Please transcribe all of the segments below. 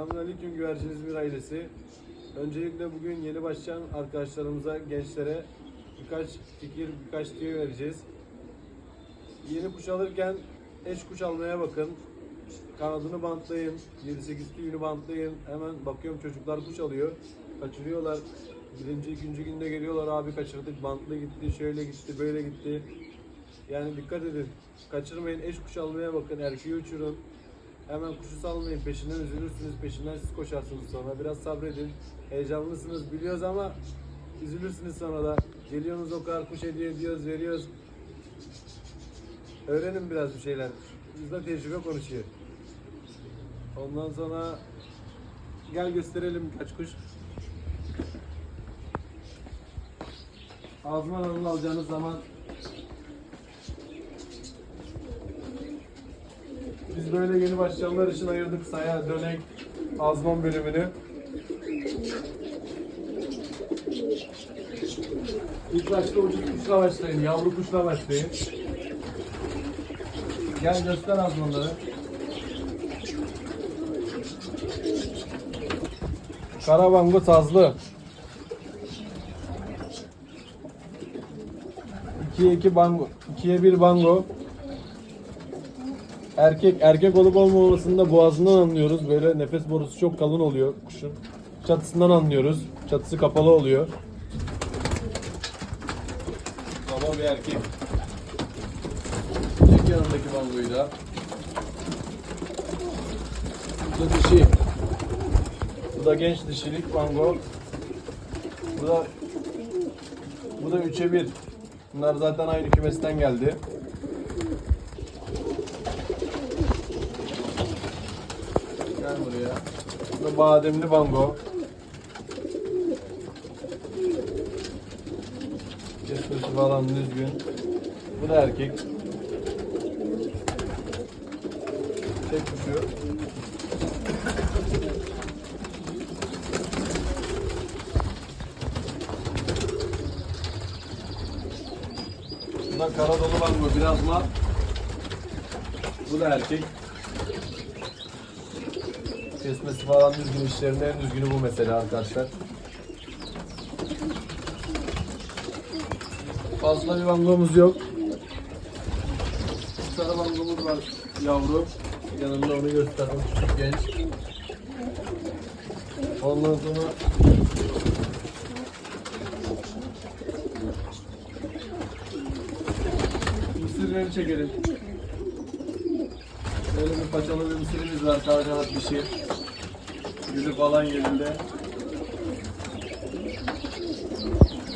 Selamünaleyküm güvercin İzmir ailesi. Öncelikle bugün yeni başlayan arkadaşlarımıza, gençlere birkaç fikir, birkaç tüyo vereceğiz. Yeni kuş alırken eş kuş almaya bakın. Kanadını bantlayın, 7-8 tüyünü bantlayın. Hemen bakıyorum çocuklar kuş alıyor. Kaçırıyorlar. Birinci, ikinci günde geliyorlar abi kaçırdık, bantlı gitti, şöyle gitti, böyle gitti. Yani dikkat edin. Kaçırmayın, eş kuş almaya bakın, erkeği uçurun. Hemen kuşu salmayın, peşinden üzülürsünüz, peşinden siz koşarsınız sonra. Biraz sabredin. Heyecanlısınız biliyoruz ama üzülürsünüz sonra da. Geliyorsunuz o kadar kuş hediye ediyoruz, veriyoruz. Öğrenin biraz bir şeyler. Bizde tecrübe konuşuyor. Ondan sonra gel gösterelim birkaç kuş. Hanım'ı alacağınız zaman Biz böyle yeni başlayanlar için ayırdık saya, dönek, azman bölümünü. İlk başta ucuz kuşla başlayın, yavru kuşla başlayın. Gel göster azmanları. Karabango tazlı. 2'ye 2 bango. 2'ye 1 bango. Erkek erkek olup olmamasını da boğazından anlıyoruz. Böyle nefes borusu çok kalın oluyor kuşun. Çatısından anlıyoruz. Çatısı kapalı oluyor. Baba bir erkek. Çek yanındaki bangoyu da. Bu da dişi. Bu da genç dişilik bango. Bu da bu da 3'e 1. Bunlar zaten aynı kümesten geldi. Buraya. Bu bademli bango. Kesmesi falan düzgün. Bu da erkek. Tek kuşu. Bu da kara dolu bango. Biraz mat. Bu da erkek. Kesmesi falan düzgün işlerinde en düzgünü bu mesela arkadaşlar. Fazla bir bangomuz yok. Tane bangomuz var yavru. Yanında onu gösterdim küçük genç. Ondan sonra mısırları çekelim. Böyle bir paçalı bir mısırımız var, karacanat bir şey. Gülü falan yerinde.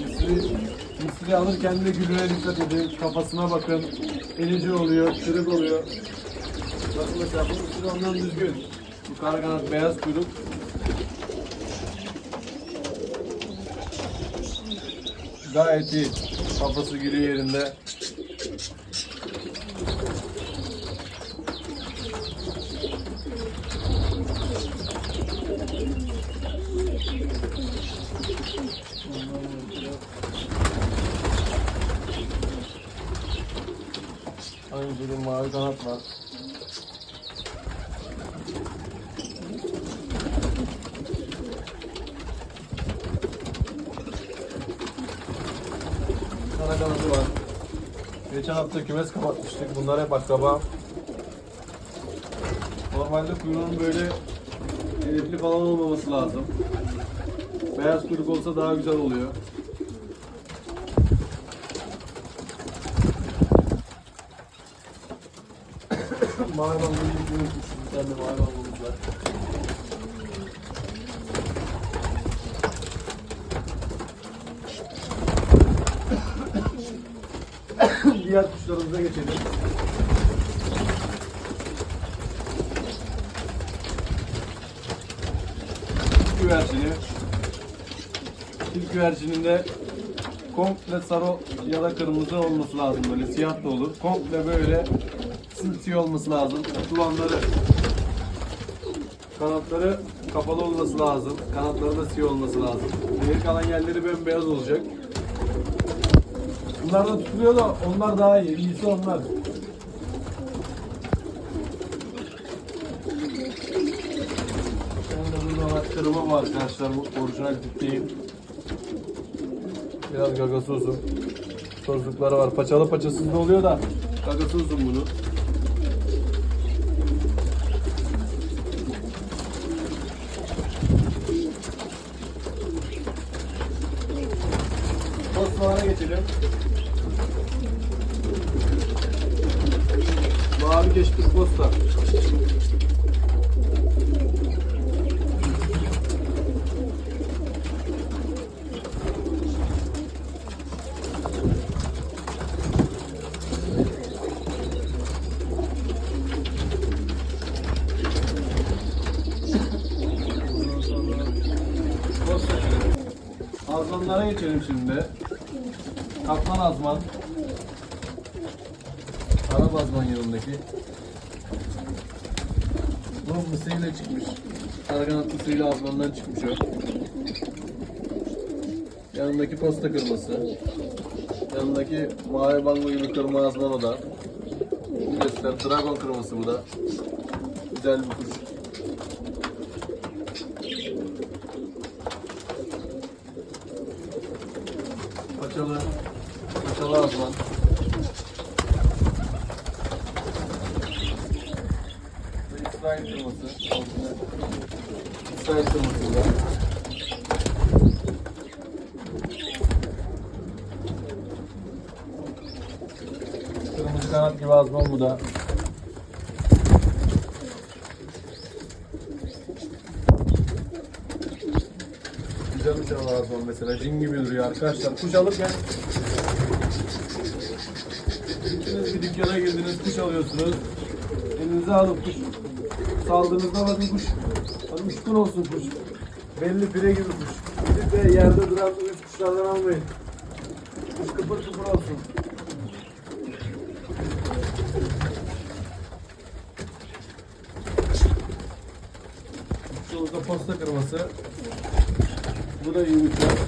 Mısırı, mısırı alırken de gülüne dikkat edin. Kafasına bakın. Elici oluyor, kırık oluyor. Bakın mesela bu mısır ondan düzgün. Bu karakanat beyaz kuyruk. Gayet iyi. Kafası gülü yerinde. Aynı bir mavi kanat var. Kara var. Geçen hafta kümes kapatmıştık. Bunlar hep akraba. Normalde kuyruğun böyle elifli falan olmaması lazım. Beyaz kuyruk olsa daha güzel oluyor. Gibi unutmuşum. Bir tane mavi bangolumuz var. Diğer kuşlarımıza geçelim. Güvercini. İlk güvercininde komple sarı ya da kırmızı olması lazım böyle siyah da olur. Komple böyle simsiyah olması lazım. Kulağları kanatları kapalı olması lazım. Kanatları da siyah olması lazım. Geri kalan yerleri bembeyaz olacak. Bunlar da tutuluyor da onlar daha iyi. İyisi onlar. Kırma var arkadaşlar bu orijinal tip değil. Biraz gagası uzun. Tozlukları var. Paçalı paçasız da oluyor da gagası uzun bunu. Postalara geçelim. Mavi geçtik posta. Azmanlara geçelim şimdi. Kaplan azman. Arap azman yanındaki. Bu mısırıyla çıkmış. Karakanat mısırıyla azmandan çıkmış o. Yanındaki posta kırması. Yanındaki mavi bango gibi kırma azman o da. Göster. Dragon kırması bu da. Güzel bir kuş. Paçalı, paçalı azman. Ve İsrail orijinal. İsrail da. Kırmızı kanat gibi azman bu da. Güzel bir tane azman mesela. Cin gibi duruyor arkadaşlar. Kuş alırken Gittiniz bir dükkana girdiniz, kuş alıyorsunuz. Elinize alıp kuş saldığınızda bakın kuş. Hadi uçkun olsun kuş. Belli pire gibi kuş. Gidip de yerde duran üç kuşlardan almayın. Kuş kıpır kıpır olsun. Şurada posta kırması. Bu da uçar.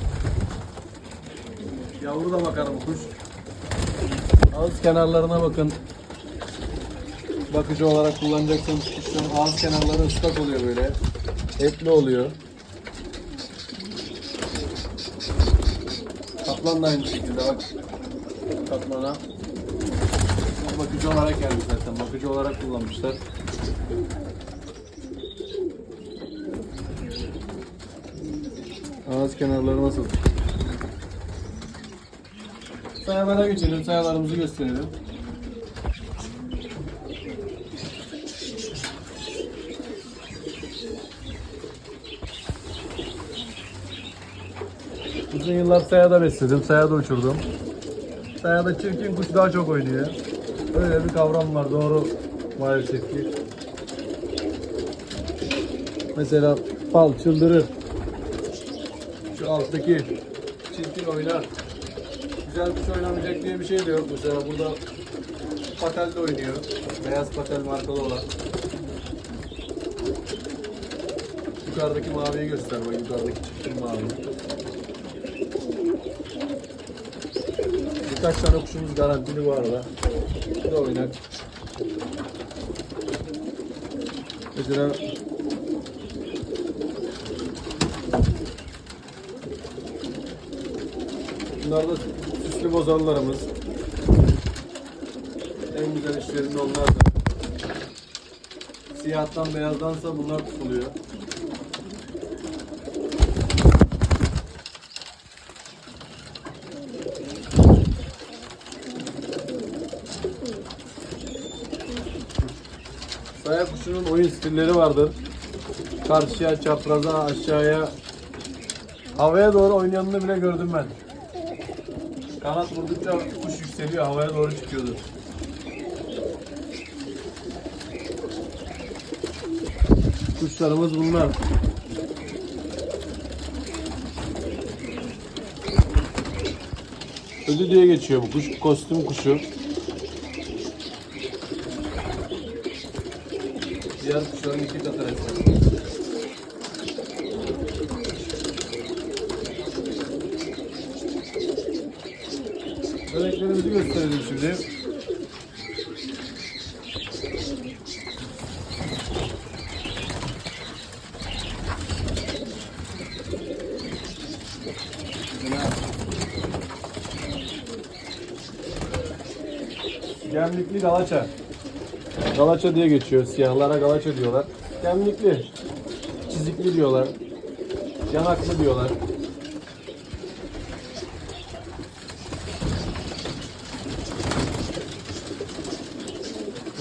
Yavru da bakar bu kuş. Ağız kenarlarına bakın. Bakıcı olarak kullanacaksanız kuşların ağız kenarları ıslak oluyor böyle. Etli oluyor. Kaplan da aynı şekilde bak. Kaplana. Bakıcı olarak gelmiş zaten. Bakıcı olarak kullanmışlar. Ağız kenarları nasıl? Sayalara geçelim. Sayalarımızı gösterelim. Uzun yıllar sayada besledim. Sayada uçurdum. Sayada çirkin kuş daha çok oynuyor. Öyle bir kavram var. Doğru maalesef ki. Mesela fal çıldırır. Şu alttaki çirkin oynar. Güzel kuş oynamayacak diye bir şey de yok. Mesela burada patel de oynuyor. Beyaz patel markalı olan. Yukarıdaki maviyi göster bak yukarıdaki çirkin mavi. Birkaç tane kuşumuz garantili bu arada. Bu da oynak. Mesela Bunlar da süslü bozallarımız. En güzel işlerinde onlar da. Siyahtan beyazdansa bunlar tutuluyor. Kuşunun oyun stilleri vardır. Karşıya, çapraza, aşağıya, havaya doğru oynayanını bile gördüm ben. Kanat vurdukça kuş yükseliyor, havaya doğru çıkıyordu. Kuşlarımız bunlar. Ödü diye geçiyor bu kuş, kostüm kuşu. biraz şuranın iki katı resmen. Böreklerimizi gösterelim şimdi. Gemlikli Dalaça. Galaça diye geçiyor. Siyahlara galaça diyorlar. Gemlikli. Çizikli diyorlar. Yanaklı diyorlar.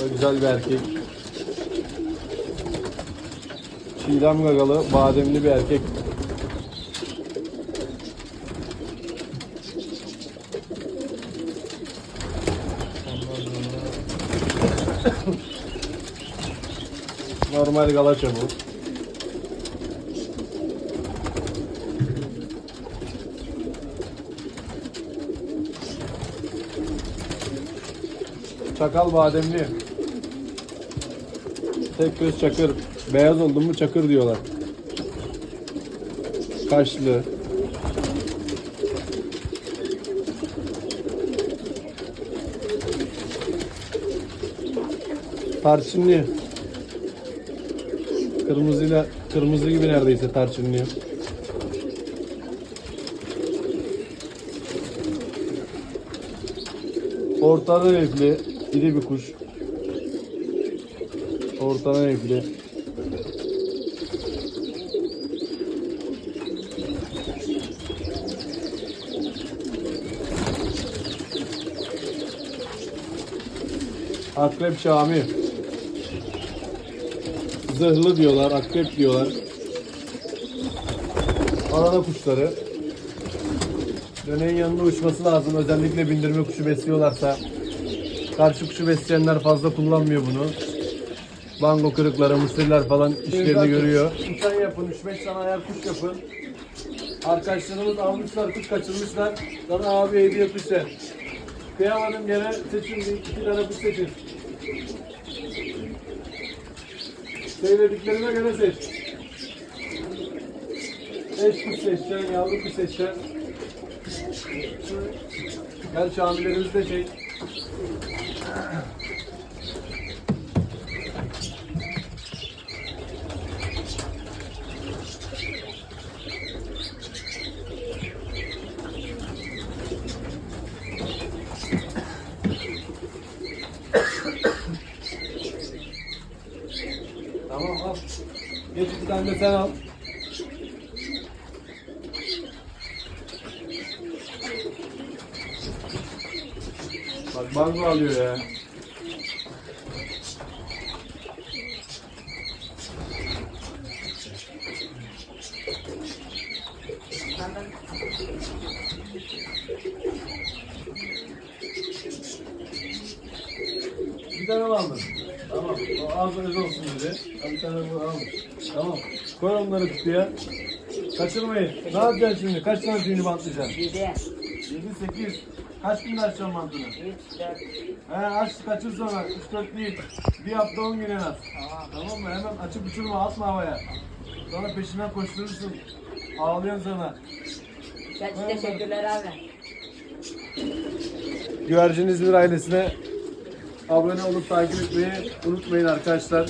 Böyle güzel bir erkek. Çiğdem gagalı, bademli bir erkek. Normal galaça bu. Çakal bademli. Tek göz çakır. Beyaz oldu mu çakır diyorlar. Kaşlı. Tarçınlı. Kırmızıyla kırmızı gibi neredeyse tarçınlı. Ortada renkli, iri bir kuş. Ortada renkli. Akrep Şami. Zırhlı diyorlar, akrep diyorlar. Arada kuşları. Döneğin yanında uçması lazım. Özellikle bindirme kuşu besliyorlarsa. Karşı kuşu besleyenler fazla kullanmıyor bunu. Bango kırıkları, mısırlar falan işlerini görüyor. Uçan yapın, 3-5 tane ayar kuş yapın. Arkadaşlarımız almışlar, kuş kaçırmışlar. Sana abi hediye kuş. Kıyamadım gene seçin, bir iki tane kuş seçin. Söylediklerime göre seç. Eş kuş seçeceksin, yavru kuş seçeceksin. Gel şamilerimizi de çek. Tamam al. İki tane de sen al. Bak bango alıyor ya. Bir tane mi aldın? Tamam. O az öz olsun dedi. Bir tane bu almış. Tamam. Koy onları kutuya. Kaçırmayın. Ne yapacaksın şimdi? Kaç tane tüyünü bantlayacaksın? 7, 7, 8. Kaç günde açacaksın mantını? 3, 4, He aç kaçır sonra. 3-4 değil. Bir hafta 10 gün en az. tamam. Tamam mı? Hemen açıp uçurma atma havaya. Sonra peşinden koşturursun. Ağlıyorsun sana. Çok teşekkürler abi. Güvercin İzmir ailesine abone olup takip etmeyi unutmayın arkadaşlar.